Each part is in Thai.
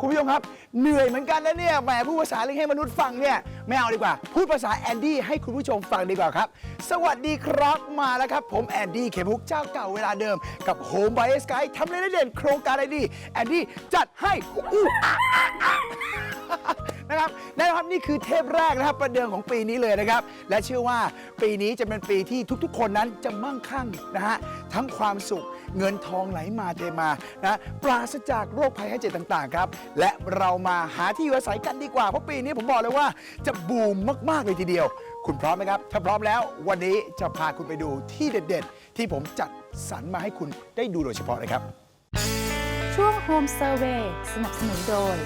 คุณผู้ชมครับ เหนื่อยเหมือนกันนะเนี่ยแหมพูดภาษาลิงให้มนุษย์ฟังเนี่ยไม่เอาดีกว่า พูดภาษาแอนดี้ให้คุณผู้ชมฟังดีกว่าครับ สวัสดีครับมาแล้วครับ ผมแอนดี้เขมพุกเจ้าเก่าเวลาเดิม กับโฮมไบเอสกายทำเลยได้เด่นโครงการอะไรดีแอนดี้จัดให้อู้อะอะอะ นะครับแน่นอนครับนี่คือเทปแรกนะครับประเดิมของปีนี้เลยนะครับ และเชื่อว่าปีนี้จะเป็นปีที่ทุกๆ คนนั้นจะมั่งคั่งนะฮะทั้งความสุขเงินทองไหลมาเทมานะปราศจากโรคภัยไข้เจ็บต่างๆครับ และเรามาหาที่อยู่อาศัยกันดีกว่าเพราะปีนี้ผมบอกเลยว่าจะบูมมากๆเลยทีเดียว คุณพร้อมไหมครับ ถ้าพร้อมแล้ววันนี้จะพาคุณไปดูที่เด็ด ๆ ที่ผมจัดสรรมาให้คุณได้ดูโดยเฉพาะเลยครับ ช่วง Home Survey สนับสนุนโดย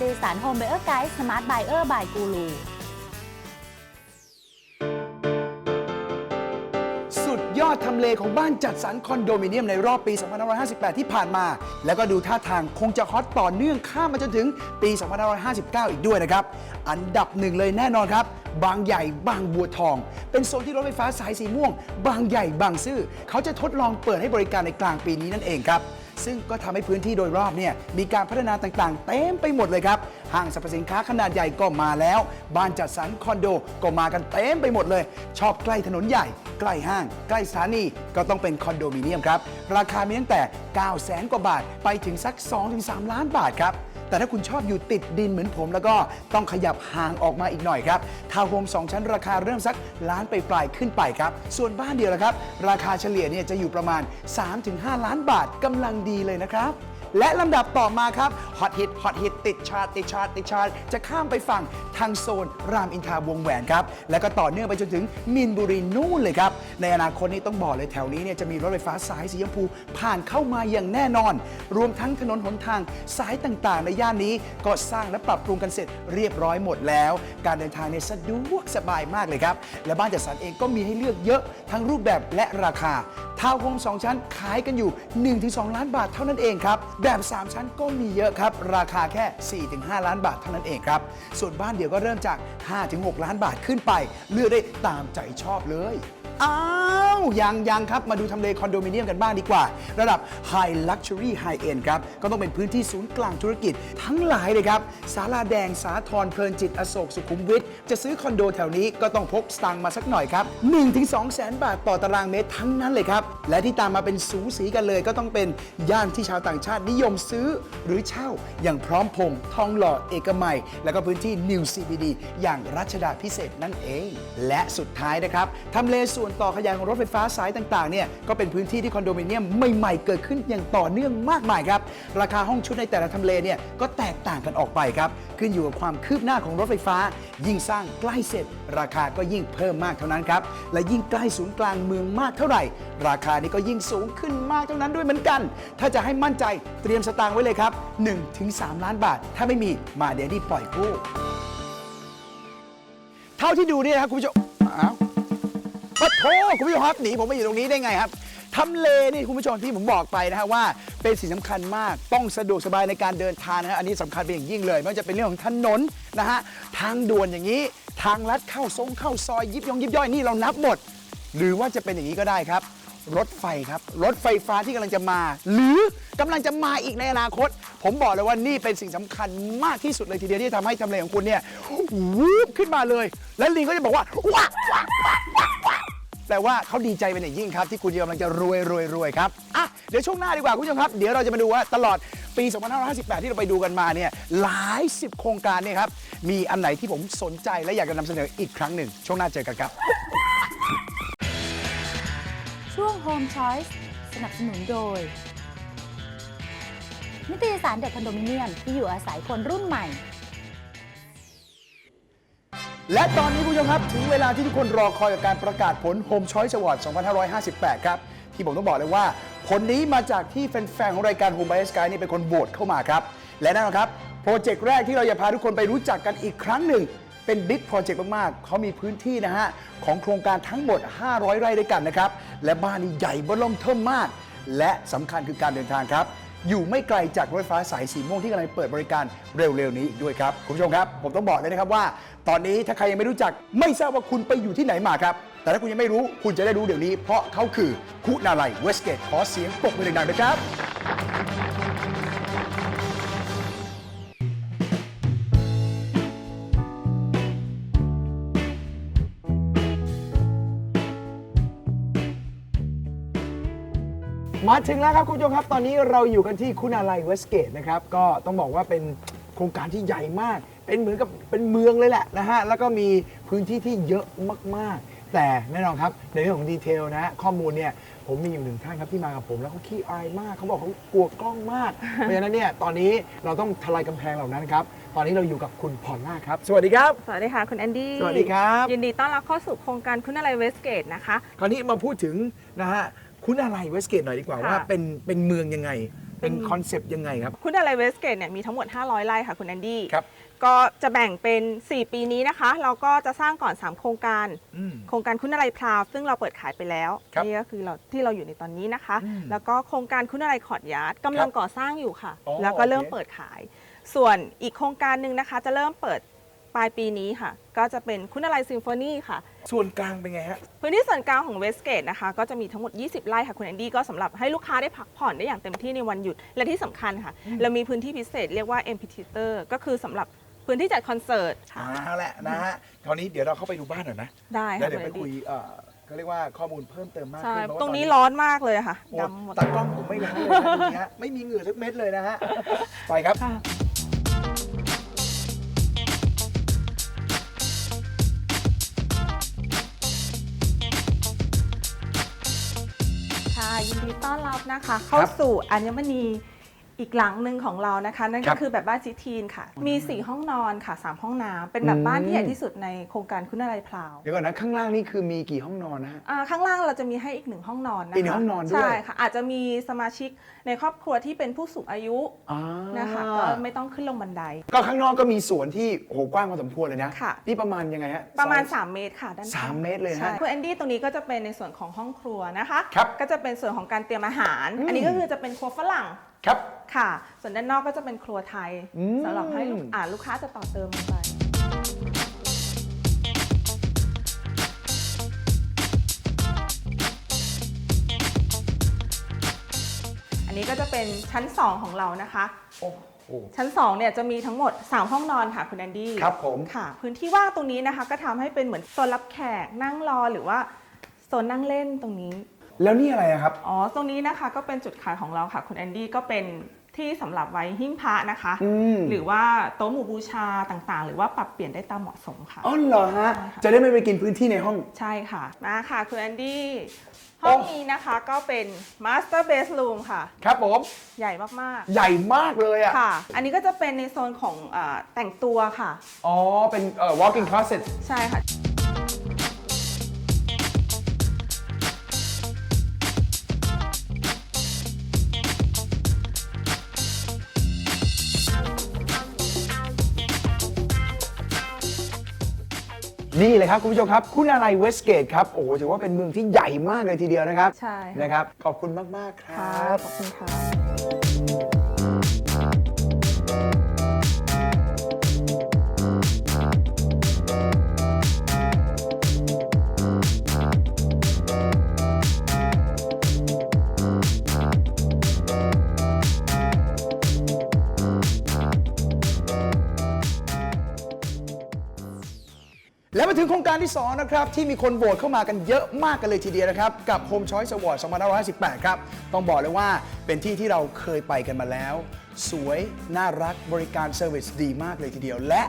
นิตยสาร Home Buyer Guide Smart Buyer by Guru สุดยอดทำเลของบ้านจัดสรรคอนโดมิเนียมในรอบปี 2558 ที่ผ่านมา แล้วก็ดูท่าทางคงจะฮอตต่อเนื่องข้ามมาจนถึงปี 2559 อีกด้วยนะครับ อันดับหนึ่งเลยแน่นอนครับ บางใหญ่บางบัวทอง เป็นโซนที่รถไฟฟ้าสายสีม่วง บางใหญ่บางซื่อเขาจะทดลองเปิดให้บริการในกลางปีนี้นั่นเองครับ ซึ่งก็ทำให้พื้นที่โดยรอบเนี่ยมีการพัฒนาต่างๆ เต็มไปหมดเลยครับ ห้างสรรพสินค้าขนาดใหญ่ก็มาแล้ว บ้านจัดสรรคอนโดก็มากันเต็มไปหมดเลย ชอบใกล้ถนนใหญ่ ใกล้ห้าง ใกล้สถานีก็ต้องเป็นคอนโดมิเนียมครับ ราคามีตั้งแต่ 9 0 0แสนกว่าบาท ไปถึงสัก 2-3 ล้านบาทครับ แต่ถ้าคุณชอบอยู่ติดดินเหมือนผม แล้วก็ต้องขยับห่างออกมาอีกหน่อยครับทาวน์โฮม2 ชั้นราคาเริ่มสักล้านไปปลายขึ้นไปครับ ส่วนบ้านเดียวละครับ ราคาเฉลี่ยเนี่ยจะอยู่ประมาณ 3-5 ล้านบาทกำลังดีเลยนะครับ และลำดับต่อมาครับฮอตฮิตฮอตฮิตติดชาร์ตติดชาร์ตติดชาร์ตจะข้ามไปฝั่งทางโซนรามอินทราวงแหวนครับ แล้วก็ต่อเนื่องไปจนถึงมินบุรีนู่นเลยครับ ในอนาคตนี้ต้องบอกเลยแถวนี้เนี่ยจะมีรถไฟฟ้าสายสีชมพูผ่านเข้ามาอย่างแน่นอน รวมทั้งถนนหนทางสายต่างๆ ในย่านนี้ก็สร้างและปรับปรุงกันเสร็จเรียบร้อยหมดแล้ว การเดินทางเนี่ยสะดวกสบายมากเลยครับ และบ้านจัดสรรเองก็มีให้เลือกเยอะทั้งรูปแบบและราคาทาวน์โฮม2ชั้นขายกันอยู่ 1-2 ล้านบาทเท่านั้นเองครับแบบ 3 ชั้นก็มีเยอะครับ ราคาแค่ 4-5 ล้านบาทเท่านั้นเองครับ ส่วนบ้านเดี่ยวก็เริ่มจาก 5-6 ล้านบาทขึ้นไป เลือกได้ตามใจชอบเลย อ้าวยังยังครับ มาดูทำเลคอนโดมิเนียมกันบ้างดีกว่า ระดับ High Luxury High End ครับ ก็ต้องเป็นพื้นที่ศูนย์กลางธุรกิจทั้งหลายเลยครับศาลาแดงสาทรเพลินจิตอโศกสุขุมวิทจะซื้อคอนโดแถวนี้ก็ต้องพกสตางค์มาสักหน่อยครับ 1-2แสนบาทต่อตารางเมตรทั้งนั้นเลยครับ และที่ตามมาเป็นสูสีกันเลย ก็ต้องเป็นย่านที่ชาวต่างชาตินิยมซื้อหรือเช่า อย่างพร้อมพงษ์ทองหล่อเอกมัย แล้วก็พื้นที่ New CBD อย่างรัชดาพิเศษนั่นเอง และสุดท้ายนะครับทำเลส่วนต่อขยายของรถไฟฟ้าสายต่างๆเนี่ยก็เป็นพื้นที่ที่คอนโดมิเนียมใหม่ๆเกิดขึ้นอย่างต่อเนื่องมากมายครับ ราคาห้องชุดในแต่ละทำเลเนี่ยก็แตกต่างกันออกไปครับ ขึ้นอยู่กับความคืบหน้าของรถไฟฟ้า ยิ่งสร้างใกล้เสร็จ ราคาก็ยิ่งเพิ่มมากเท่านั้นครับ และยิ่งใกล้ศูนย์กลางเมืองมากเท่าไหร่ ราคานี้ก็ยิ่งสูงขึ้นมากเท่านั้นด้วยเหมือนกัน ถ้าจะให้มั่นใจเตรียมสตางค์ไว้เลยครับ 1-3 ล้านบาท ถ้าไม่มีมาเดี๋ยวดีปล่อยกู้เท่าที่ดูเนี่ยนะครับคุณผู้ชม ปะโถคุณผู้ชมครับหนีผมมาอยู่ตรงนี้ได้ไงครับทำเลนี่คุณผู้ชมที่ผมบอกไปนะฮะว่าเป็นสิ่งสำคัญมากต้องสะดวกสบายในการเดินทางนะฮะอันนี้สำคัญเป็นอย่างยิ่งเลยไม่ว่าจะเป็นเรื่องของถนนนะฮะทางด่วนอย่างนี้ ทางลัดเข้าซงเข้าซอยยิบยงยิบย่อยนี่เรานับหมด หรือว่าจะเป็นอย่างนี้ก็ได้ครับ รถไฟครับ รถไฟฟ้าที่กำลังจะมา หรือกำลังจะมาอีกในอนาคต ผมบอกเลยว่านี่เป็นสิ่งสำคัญมากที่สุดเลยทีเดียวที่ทำให้ทำเลของคุณเนี่ยวูบขึ้นมาเลย และลิงก็จะบอกว่าว้าว้าว้าว้า แปลว่าเขาดีใจเป็นอย่างยิ่งครับ ที่คุณกำลังจะรวยรวยรวยครับอะเดี๋ยวช่วงหน้าดีกว่าคุณผู้ชมครับ เดี๋ยวเราจะมาดูว่าตลอดปี 2558 ที่เราไปดูกันมาเนี่ยหลายสิบโครงการเนี่ยครับมีอันไหนที่ผมสนใจและอยากจะนำเสนออีกครั้งหนึ่ง ช่วงหน้าเจอกันครับ ช่วง Home Choice สนับสนุนโดย นิตยสารเด็กคอนโดมิเนียมที่อยู่อาศัยคนรุ่นใหม่ และตอนนี้คุณผู้ชมครับ ถึงเวลาที่ทุกคนรอคอยกับการประกาศผล Home Choice Award 2558 ครับ ที่ผมต้องบอกเลยว่า ผลนี้มาจากที่แฟนๆของรายการ Home by Sky นี่เป็นคนโหวตเข้ามาครับ และแน่นอนครับ โปรเจกต์แรกที่เราจะพาทุกคนไปรู้จักกันอีกครั้งหนึ่ง เป็นบิ๊กโปรเจกต์มากๆ เขามีพื้นที่นะฮะ ของโครงการทั้งหมด 500 ไร่ด้วยกันนะครับและบ้านนี้ใหญ่เบ้อเริ่มเทิมมาก และสำคัญคือการเดินทางครับ อยู่ไม่ไกลจากรถไฟฟ้าสายสีม่วงที่กำลังเปิดบริการเร็วๆนี้อีกด้วยครับคุณผู้ชมครับ ผมต้องบอกเลยนะครับว่า ตอนนี้ถ้าใครยังไม่รู้จักไม่ทราบว่าคุณไปอยู่ที่ไหนมาครับ แต่ถ้าคุณยังไม่รู้คุณจะได้รู้เดี๋ยวนี้ เพราะเขาคือคุณาลัยเวสเกตขอเสียงปรบมือดังๆนะครับ มาถึงแล้วครับคุณผู้ชมครับ ตอนนี้เราอยู่กันที่คุณาลัยเวสเกตนะครับ ก็ต้องบอกว่าเป็นโครงการที่ใหญ่มาก เป็นเหมือนกับเป็นเมืองเลยแหละนะฮะ แล้วก็มีพื้นที่ที่เยอะมากๆ แต่แน่นอนครับในเรื่องของดีเทลนะฮะข้อมูลเนี่ยผมมีอยู่หนึ่งท่านครับที่มากับผมแล้วเขาขี้อายมากเขาบอกเขากลัวกล้องมาก เพราะฉะนั้นเนี่ยตอนนี้เราต้องทลายกำแพงเหล่านั้นครับ ตอนนี้เราอยู่กับคุณพรล่าครับ สวัสดีครับ สวัสดีค่ะ คุณแอนดี้สวัสดีครับ ยินดีต้อนรับเข้าสู่โครงการคุณอะไรเวสเกตนะคะ คราวนี้มาพูดถึงนะฮะ คุณาลัยเวสเกตหน่อยดีกว่าค่ะ ว่าเป็นเป็นเมืองยังไงเป็นเป็นคอนเซปต์ยังไงครับ คุณอะไรเวสเกตเนี่ยมีทั้งหมด 500 ไร่ค่ะคุณแอนดี้ครับ ก็จะแบ่งเป็น 4 ปีนี้นะคะ เราก็จะสร้างก่อน 3 โครงการ อืม โครงการคุณอะไรพราวซึ่งเราเปิดขายไปแล้วครับนี่ก็คือเราที่เราอยู่ในตอนนี้นะคะ อืมแล้วก็โครงการคุณอะไรขอดยาร์ดกำลังก่อสร้างอยู่ค่ะ อ๋อแล้วก็เริ่มโอเค เปิดขาย ส่วนอีกโครงการหนึ่งนะคะ จะเริ่มเปิด ปลายปีนี้ค่ะ ก็จะเป็นคุณอะไรซิมโฟนีค่ะ ส่วนกลางเป็นไงฮะ พื้นที่ส่วนกลางของเวสเกตนะคะ ก็จะมีทั้งหมด 20 ไร่ค่ะคุณแอนดี้ก็สำหรับให้ลูกค้าได้พักผ่อนได้อย่างเต็มที่ในวันหยุด และที่สำคัญค่ะ เรามีพื้นที่พิเศษเรียกว่า m p t h e a t e r ก็คือสำหรับพื้นที่จัดคอนเสิร์ตค่ะ เอาแหละนะฮะคราวนี้เดี๋ยวเราเข้าไปดูบ้านหน่อยนะได้แล้วค่ะเดี๋ยวคุไปณแอนคุยดี้เอ่อเขาเรียกว่าข้อมูลเพิ่มเติมมากใช่ขึ้นเพาะว่าตรงนี้อร้อนมากเลยค่ะโอ้ดำหมด ตากล้องผมไม่ร้อนเลยนะตรงนี้ฮะไม่มีเหงื่อสักเม็ดเลยนะฮะไปครับ ค่ะ ยินดีต้อนรับนะคะ เข้าสู่อัญมณี อีกหลังหนึ่งของเรานะคะ นั่นครัก็บคือแบบบ้านซิทีนค่ะ มี 4 ห้องนอนค่ะ 3 ห้องน้ำเป็นแบบบ้านที่ใหญ่ที่สุดในโครงการคุณอะไรพลาวเดี๋ยวก่อนนะข้างล่างนี่คือมีกี่ห้องนอนนะฮะ อ่าข้างล่างเราจะมีให้อีกหนึ่งห้องนอนนะคะอีกหนึ่งห้องนอนด้วย ใช่ค่ะ อาจจะมีสมาชิกในครอบครัวที่เป็นผู้สูงอายุอ่านะคะก็ไม่ต้องขึ้นลงบันได ก็ข้างนอกก็มีสวนที่โอ้โหกว้างพอสมควรเลยนะค่ะ นี่ประมาณยังไงฮะ ประมาณซอย3เมตรค่ะด้านข้งสามเมตรเลยฮะใช่คุณแอนดี้ตรงนี้ก็จะเป็นในส่วนของห้องครัวนะคะ ครับก็จะเป็นส่วนของการเตรียมอาหาร อืมอันนี้ก็คือจะเป็นครัวฝรั่ง ครับ ค่ะ ส่วนด้านนอกก็จะเป็นครัวไทยอืม สำหรับให้ลูกอ่าลูกค้าจะต่อเติมลงไป อันนี้ก็จะเป็นชั้น 2 ของเรานะคะ โอ้โห ชั้น2เนี่ยจะมีทั้งหมด 3 ห้องนอนค่ะคุณแอนดี้ครับผม ค่ะ พื้นที่ว่างตรงนี้นะคะ ก็ทำให้เป็นเหมือนโซนรับแขกนั่งรอหรือว่าโซนนั่งเล่นตรงนี้ แล้วนี่อะไรอะครับ อ๋อ ตรงนี้นะคะก็เป็นจุดขายของเราค่ะ คุณแอนดี้ก็เป็นที่สำหรับไว้หิ้งพระนะคะ อืม หรือว่าโต๊ะหมู่บูชาต่างๆ หรือว่าปรับเปลี่ยนได้ตามเหมาะสมค่ะ อ๋อเหรอฮะใช่ค่ะจะได้ไม่ไปกินพื้นที่ในห้อง ใช่ค่ะ มาค่ะคุณแอนดี้ห้องนี้นะคะก็เป็น Master Bedroom ค่ะ ครับผม ใหญ่มากใหญ่มากเลยอะๆ ค่ะ อันนี้ก็จะเป็นในโซนของอาแต่งตัวค่ะ อ๋อ เป็นเอ่อ walk-in closet ใช่ค่ะ นี่เลยครับคุณผู้ชมครับ คุณอะไรเวสเกตครับ โอ้โหถือว่าเป็นเมืองที่ใหญ่มากเลยทีเดียวนะครับใช่ค่ะนะครับ ขอบคุณมาก ๆ ครัค่ะบ ขอบคุณค่ะ ถึงโครงการที่ 2 นะครับ ที่มีคนโหวตเข้ามากันเยอะมากกันเลยทีเดียวนะครับ กับ Home Choice Award 2518ครับ ต้องบอกเลยว่าเป็นที่ที่เราเคยไปกันมาแล้ว สวยน่ารักบริการเซอร์วิสดีมากเลยทีเดียว และ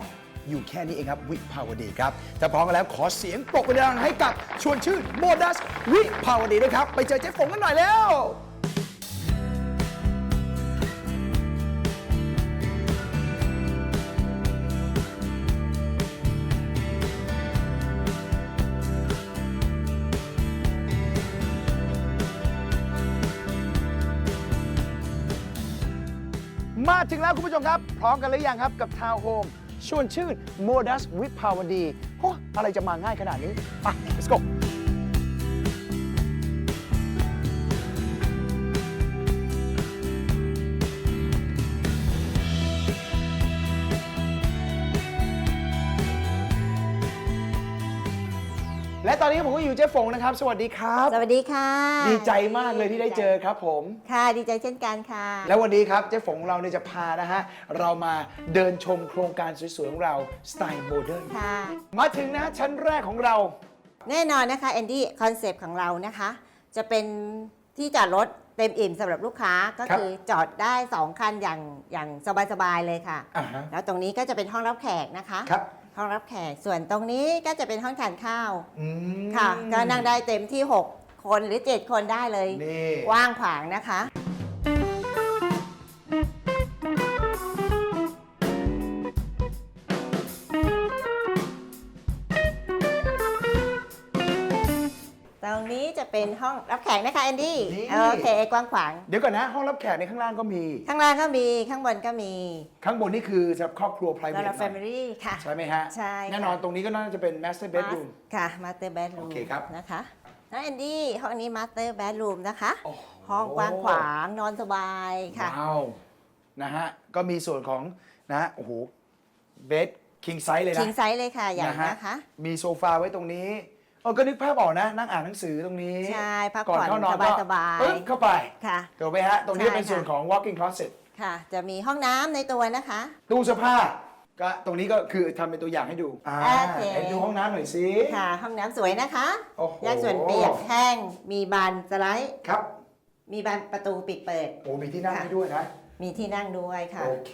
อยู่แค่นี้เองครับ วิภาวดีครับถ้าพร้อมกันแล้วขอเสียงปรบมือดังให้กับชวนชื่นโมดัสวิภาวดีด้วยครับ ไปเจอเจ๊ฝงกันหน่อยแล้ว มาถึงแล้วคุณผู้ชมครับ พร้อมกันหรือยังครับกับทาวน์โฮมชวนชื่นโมดัสวิภาวดีโอ้อะไรจะมาง่ายขนาดนี้ไป let's go อนนี้ผมก็อยู่เจ๊ฝงนะครับ สวัสดีครับ สวัสดีค่ะ ดีใจมากเลยที่ได้เจอครับผม ค่ะ ดีใจเช่นกันค่ะ แล้ววันนี้ครับเจ๊ฝงของเราเนี่ยจะพานะฮะ เรามาเดินชมโครงการสวยๆของเราสไตล์โมเดิร์นค่ะ มาถึงนะชั้นแรกของเรา แน่นอนนะคะแอนดี้คอนเซปต์ของเรานะคะ จะเป็นที่จอดรถเต็มอิ่มสำหรับลูกค้าก็ครับคือจอดได้ 2 คันอย่างอย่างสบายๆเลยค่ะ อ่าฮะ แล้วตรงนี้ก็จะเป็นห้องรับแขกนะคะ ครับ ห้องรับแขก ส่วนตรงนี้ก็จะเป็นห้องทานข้าวอืมค่ะ ก็นั่งได้เต็มที่ 6 คนหรือ 7 คนได้เลย นี่ กว้างขวางนะคะ เป็นห้องรับแขกนะคะแอนดี้นี่ โอเคกว้างขวางเดี๋ยวก่อนนะ ห้องรับแขกในข้างล่างก็มี ข้างล่างก็มีข้างบนก็มีข้างบนนี่คือสำหรับครอบครัว private สำหรับหน่อย Family ค่ะ ใช่ไหมฮะ ใช่ค่ะ แน่นอนตรงนี้ก็น่าจะเป็น master bedroom ค่ะ Master Bedroom โอเคครับ นะคะน้องแอนดี้ห้องนี้ Master Bedroom นะคะโอ้โหห้องกว้างขวางนอนสบายค่ะ ว้าวนะฮะ ก็มีส่วนของนะฮะโอ้โหเบดคิงไซส์เลยนะคิงไซส์เลยค่ะอย่างฮนะคะ มีโซฟาไว้ตรงนี้เออก็นึกภาพออกนะ นั่งอ่านหนังสือตรงนี้ใช่พักก่อนผ่อนเข้านอนก็สบายๆปึ๊บเข้าไปค่ะถูกไหมฮะ ตรงนี้ใช่เป็นส่วนค่ะของ walk-in closet ค่ะ จะมีห้องน้ำในตัวนะคะ ตู้เสื้อผ้าก็ตรงนี้ก็คือทำเป็นตัวอย่างให้ดูอ่าโอเคให้ดูห้องน้ำหน่อยสิ ค่ะ ห้องน้ำสวยนะคะโอ้โห แยกส่วนเปียกแห้ง มีบานสไลด์ ครับมีบานประตูปิดเปิด โอ้มีที่นั่งค่ะให้ด้วยนะ มีที่นั่งด้วยค่ะ โอเค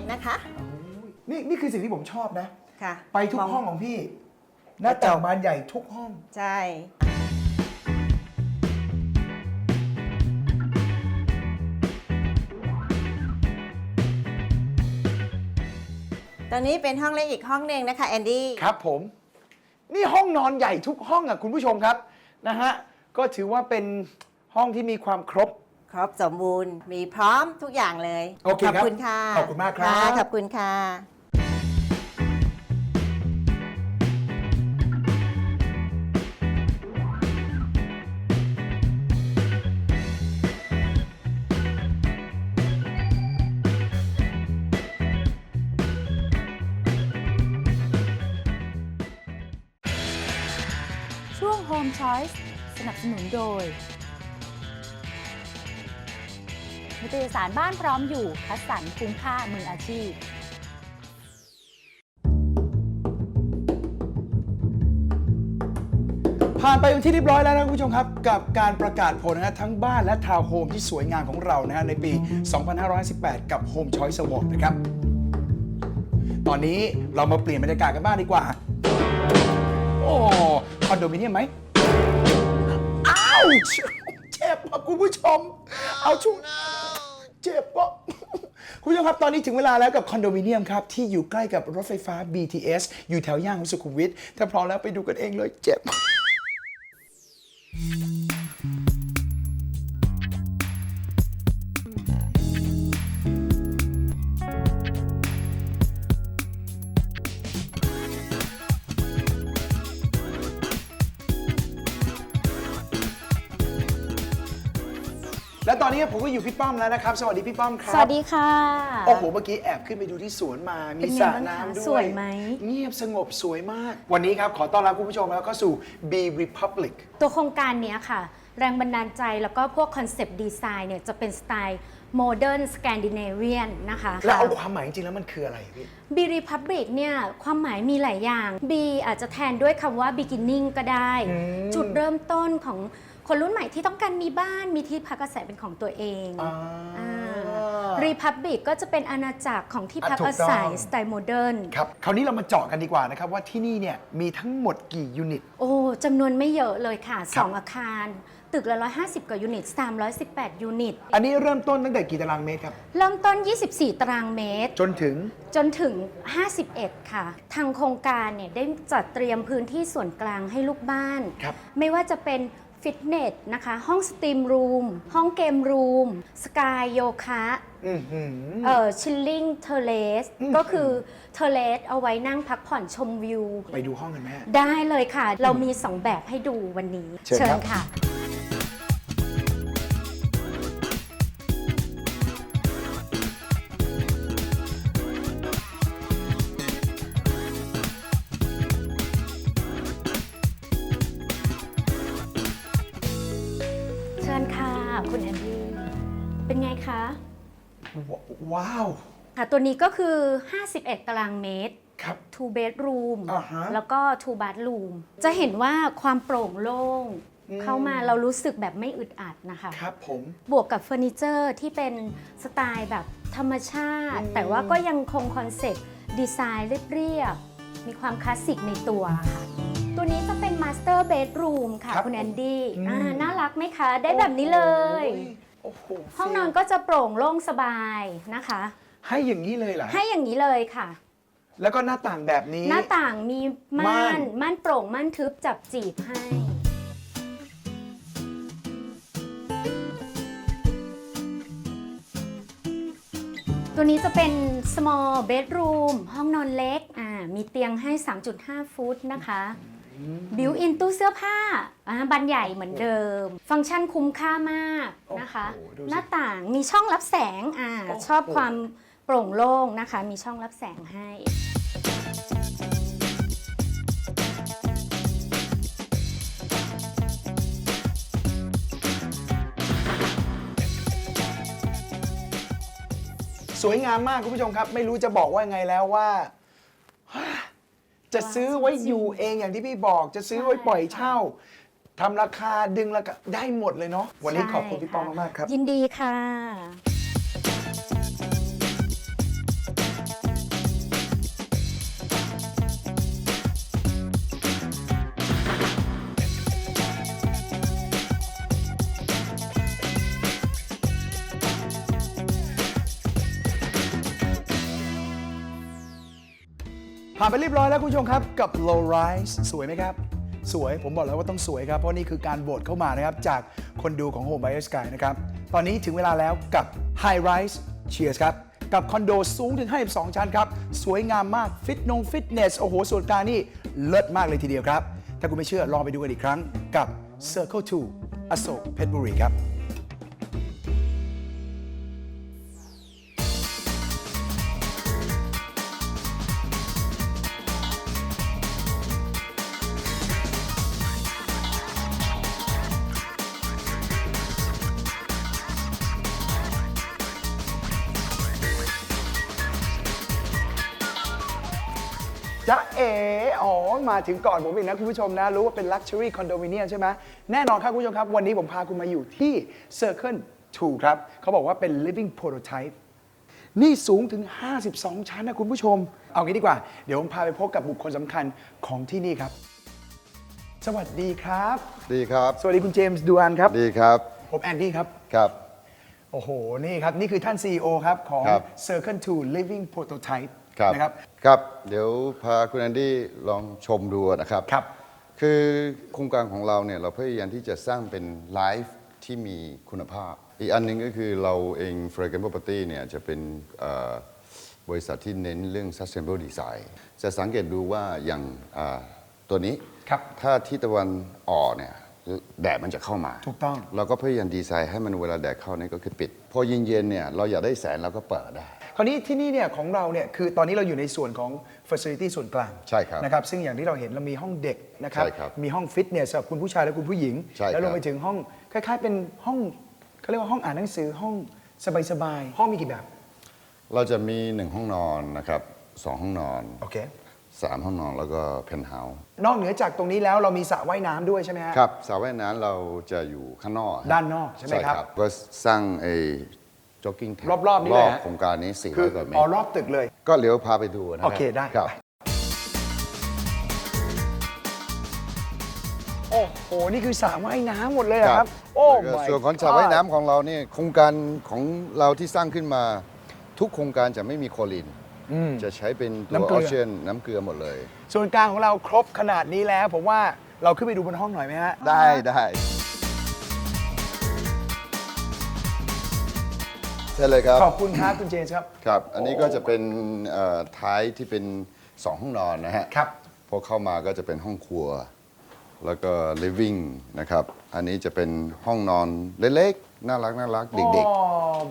นอนเล็กนะคะ นี่นี่คือสิ่งที่ผมชอบนะ ค่ะไปทุกห้องของพี่ หน้าต่างบานใหญ่ทุกห้อง ใช่ตรงนี้เป็นห้องเล็กอีกห้องหนึ่งนะคะแอนดี้ ครับผม นี่ห้องนอนใหญ่ทุกห้องอะคุณผู้ชมครับนะฮะ ก็ถือว่าเป็นห้องที่มีความครบ ครบสมบูรณ์มีพร้อมทุกอย่างเลย โอเคขอบครับคุณค่ะขอบคุณมากครับะขอบคุณค่ะ ช่วง Home Choice สนับสนุนโดย ตยสารบ้านพร้อมอยู่คัดสรรคุ้มค่ามืออาชีพผ่านไปเป็นที่เรียบร้อยแล้วนะคุณผู้ชมครับ กับการประกาศผลนะทั้งบ้านและทาวน์โฮมที่สวยงามของเรานะฮะในปี 2518 กับ Home Choice Award นะครับ ตอนนี้เรามาเปลี่ยนบรรยากาศกันบ้างดีกว่า โอ้คอนโดมิเนียมไหมอ้าวเจ็บอะคุณผู้ชม เอาช่วง เจ็บปะคุณผู้ชมครับ ตอนนี้ถึงเวลาแล้วกับคอนโดมิเนียมครับ ที่อยู่ใกล้กับรถไฟฟ้า BTS อยู่แถวย่านของสุขุมวิทถ้าพร้อมแล้วไปดูกันเองเลยเจ็บ ตอนนี้ผมก็อยู่พี่ป้อมแล้วนะครับ สวัสดีพี่ป้อมครับ สวัสดีค่ะ โอ้โห เมื่อกี้แอบขึ้นไปดูที่สวนมา มีเป็นไงสระบ้างคะน้ำด้วย สวยไหม เงียบสงบสวยมาก วันนี้ครับ ขอต้อนรับคุณผู้ชมแล้วก็สู่ B Republic ตัวโครงการเนี้ยค่ะ แรงบันดาลใจแล้วก็พวกคอนเซปต์ดีไซน์เนี่ยจะเป็นสไตล์โมเดิร์นสแกนดิเนเวียนนะคะแล้วเอาความหมายจริงๆแล้วมันคืออะไรพี่บีรีพับลิกเนี่ยความหมายมีหลายอย่าง B อาจจะแทนด้วยคำว่า beginning ก็ได้อืมจุดเริ่มต้นของ คนรุ่นใหม่ที่ต้องการมีบ้านมีที่พักอาศัยเป็นของตัวเองอ่า รีพับลิกก็จะเป็นอาณาจักรของที่พักอะถูอากต้อง ศัยสไตล์โมเดิร์น ครับ คราวนี้เรามาเจาะกันดีกว่านะครับว่าที่นี่เนี่ยมีทั้งหมดกี่ยูนิต โอ้จำนวนไม่เยอะเลยค่ะ ครับ 2 อาคาร ตึกละ 150 กว่ายูนิต 318 ยูนิต อันนี้เริ่มต้นตั้งแต่กี่ตารางเมตรครับ เริ่มต้น 24 ตารางเมตร จนถึง จนถึง 51 ค่ะ ทางโครงการเนี่ยได้จัดเตรียมพื้นที่ส่วนกลางให้ลูกบ้าน ครับ ไม่ว่าจะเป็น ฟิตเนสนะคะ ห้องสตรีมรูม ห้องเกมรูม สกายโยคะอื้อหือ เอ่อชิลลิ่งเทเลสอืม ก็คือเทเลสเอาไว้นั่งพักผ่อนชมวิว ไปดูห้องกันไหมฮะได้เลยค่ะ เรามี 2 แบบให้ดูวันนี้เชิญครับ ค่ะ ว้าว ค่ะ ตัวนี้ก็คือ 51 ตารางเมตรครับ two bedroom อ่าฮะแล้วก็ two bathroom จะเห็นว่าความโปร่งโล่งอืมเข้ามาเรารู้สึกแบบไม่อึดอัดนะคะ ครับผม บวกกับเฟอร์นิเจอร์ที่เป็นสไตล์แบบธรรมชาติอืมแต่ว่าก็ยังคงคอนเซ็ปต์ดีไซน์เรียบๆ มีความคลาสสิกในตัวค่ะ ตัวนี้จะเป็นมาสเตอร์เบดรูมค่ะครับคุณแอนดี้อืมอ่าน่ารักไหมคะ ได้แบบนี้เลย โอ้โหห้องนอนก็จะโปร่งโล่งสบายนะคะ ให้อย่างนี้เลยเหรอให้อย่างนี้เลยค่ะ แล้วก็หน้าต่างแบบนี้ หน้าต่างมีม่าม่านนม่านโปร่งม่านทึบจับจีบให้ตัวนี้จะเป็น small bedroom ห้องนอนเล็ก อ่า มีเตียงให้ 3.5 ฟุตนะคะ บิวอินตู้เสื้อผ้าอ่าบันใหญ่เหมือนเดิม ฟังก์ชันคุ้มค่ามากนะคะโอ้โหดูสิหน้าต่างมีช่องรับแสงอ่าโอ้โหชอบความโปร่งโล่งนะคะ มีช่องรับแสงให้สวยงามมากคุณผู้ชมครับ ไม่รู้จะบอกว่าไงแล้วว่า จะซื้อไว้อยู่เองอย่างที่พี่บอก จะซื้อไว้ปล่อยเช่าทำราคาดึงราคาได้หมดเลยเนาะวันนี้ขอบคุณพี่ปองมากๆครับ ยินดีค่ะ ผ่านไปเรียบร้อยแล้วคุณผู้ชมครับ กับ low rise สวยไหมครับ สวยผมบอกแล้วว่าต้องสวยครับ เพราะนี่คือการโหวตเข้ามานะครับ จากคนดูของ Home Buyer Sky นะครับ ตอนนี้ถึงเวลาแล้วกับ high rise cheers ครับ กับคอนโดสูงถึง 52 ชั้นครับ สวยงามมากฟิตนงฟิตเนสโอ้โหส่วนกลางนี่เลิศมากเลยทีเดียวครับ ถ้าคุณไม่เชื่อลองไปดูกันอีกครั้งกับ Circle 2อโศกเพชรบุรีครับ จ๊ะเอ๋อ๋อ มาถึงก่อนผมอีกนะคุณผู้ชมนะ รู้ว่าเป็น Luxury Condominium ใช่ไหมแน่นอนครับคุณผู้ชมครับ วันนี้ผมพาคุณมาอยู่ที่ Circle 2 ครับ เขาบอกว่าเป็น Living Prototype นี่สูงถึง 52 ชั้นนะคุณผู้ชม เอางี้ดีกว่า เดี๋ยวผมพาไปพบกับบุคคลสำคัญของที่นี่ครับ สวัสดีครับ ดีครับสวัสดีคุณเจมส์ดูอันครับ ดีครับผมแอนดี้ครับ ครับ โอ้โห นี่ครับ นี่คือท่าน CEO ครับ ของ ครับ Circle 2 Living Prototype ครับนะครับ ครับ เดี๋ยวพาคุณแอนดี้ลองชมดูนะครับ ครับ คือโครงการของเราเนี่ยเราพยายามที่จะสร้างเป็นไลฟ์ที่มีคุณภาพ อีกอันหนึงก็คือเราเอง f r a g r a n Property เนี่ยจะเป็นเอ่อบริษัทที่เน้นเรื่อง sustainable design จะสังเกตดูว่าอย่างอ่าตัวนี้ ครับ ถ้าที่ตะวันออกเนี่ยแดดมันจะเข้ามา ถูกต้อง เราก็พยายามดีไซน์ให้มันเวลาแดดเข้าเนี่ยก็คือปิด พอเย็นๆเนี่ยเราอยากได้แสงเราก็เปิดได้ คราวนี้ที่นี่เนี่ยของเราเนี่ยคือตอนนี้เราอยู่ในส่วนของ Facility ส่วนกลางใช่ครับนะครับซึ่งอย่างที่เราเห็นเรามีห้องเด็กนะครับใช่ครับมีห้องฟิตเนสสำหรับคุณผู้ชายและคุณผู้หญิง ใช่ครับ แล้วลงไปถึงห้องคล้าย ๆ เป็นห้องเขาเรียกว่าห้องอ่านหนังสือห้องสบายๆห้องมีกี่แบบ เราจะมีหนึ่งห้องนอนนะครับสองห้องนอนโอเค สามห้องนอนแล้วก็เพนท์เฮาส์นอกเหนือจากตรงนี้แล้วเรามีสระว่ายน้ำด้วยใช่ไหมฮะ ครับสระว่ายน้ำเราจะอยู่ข้างนอกด้านนอกใช่ไหมครับ ก็สร้างไอ้ จ็อกกิ้งรอบๆนี่รเลยอบฮะ โครงการนี้คือ400กว่าเมตอ๋อรรอบตึกเลย ก็เลี้ยวพาไปดูนะรับโอเคได้ครับ ไป โอ้โห นี่คือสระว่ายน้ำหมดเลยเหรอครับ โอ้ แล้วก็ my ส่วนของสระ god ว่ายน้ำของเราเนี่ยโครงการของเราที่สร้างขึ้นมา ทุกโครงการจะไม่มีโคลิน อืม จะใช้เป็นตัวน้ำเกอลืออเชนน้ำเกลือหมดเลย ส่วนกลางของเราครบขนาดนี้แล้ว ผมว่าเราขึ้นไปดูบนห้องหน่อยไหมฮะ ได้ได้ ช่เลยครับ ขอบคุณครับคุณเจนครับ ครับ อันนี้ก็จะเป็นเอ่อท้ายที่เป็นสองห้องนอนนะฮะครับ พอเข้ามาก็จะเป็นห้องครัว แล้วก็ living นะครับ อันนี้จะเป็นห้องนอนเล็กๆ น่ารักน่ารักเด็ก อ๋อ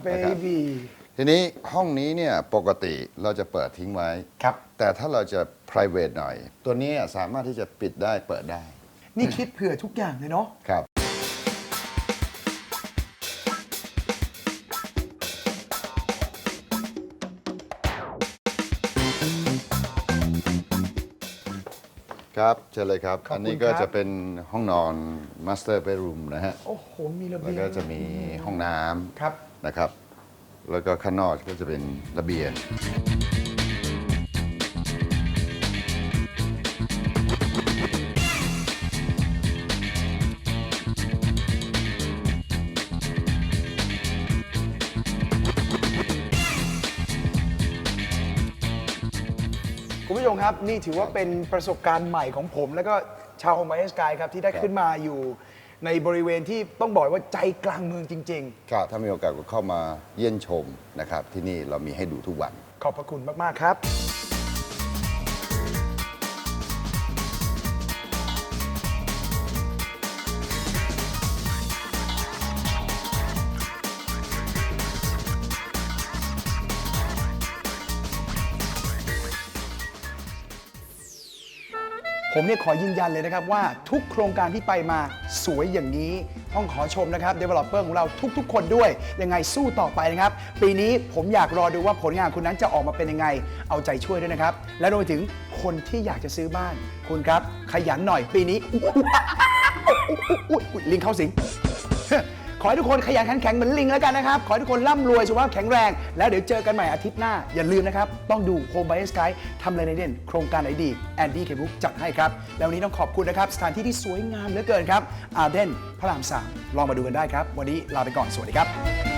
เบนะครับ บี้ๆทีนี้ห้องนี้เนี่ยปกติเราจะเปิดทิ้งไว้ ครับ แต่ถ้าเราจะ private หน่อย ตัวนี้สามารถที่จะปิดได้เปิดได้ นี่คิดเผื่อทุกอย่างเลยเนาะ ครับ ครับเชิญเลยครับ ขอบคุณอันนี้ก็ครับจะเป็นห้องนอน master bedroom นะฮะ โอ้โห มีระแล้วเบียงก็จะมีห้องน้ครับำนะครับ แล้วก็ข้างนอกก็จะเป็นระเบียง คุณผู้ชมครับนี่ถือว่าเป็นประสบการณ์ใหม่ของผม แล้วก็ชาวโฮมไอเอสกายครับที่ได้ครับขึ้นมาอยู่ในบริเวณที่ต้องบอกว่าใจกลางเมืองจริง ครับถ้ามีโอกาสก็เข้ามาเยี่ยมชมนะครับ ที่นี่เรามีให้ดูทุกวัน ๆ ขอบพระคุณมาก ๆ ครับ ผมเนี่ยขอยืนยันเลยนะครับว่าทุกโครงการที่ไปมาสวยอย่างนี้ ต้องขอชมนะครับ Developer ของเราทุกๆ คนด้วย ยังไงสู้ต่อไปนะครับ ปีนี้ผมอยากรอดูว่าผลงานคุณนั้นจะออกมาเป็นยังไง เอาใจช่วยด้วยนะครับ และรวมไปถึงคนที่อยากจะซื้อบ้าน คุณครับ ขยันหน่อยปีนี้อุ๊ยอุ๊ยลิงเข้าสิง ขอให้ทุกคนขยันขันแข็งเหมือนลิงแล้วกันนะครับ ขอให้ทุกคนร่ำรวยสุขภาพแข็งแรง แล้วเดี๋ยวเจอกันใหม่อาทิตย์หน้า อย่าลืมนะครับ ต้องดู Home by Sky ทำอะไรในเด่น โครงการไหนดีแอนดี้เคบุ๊กจัดให้ครับ แล้ววันนี้ต้องขอบคุณนะครับ สถานที่ที่สวยงามเหลือเกินครับอาเดนพระรามสามลองมาดูกันได้ครับ วันนี้ลาไปก่อนสวัสดีครับ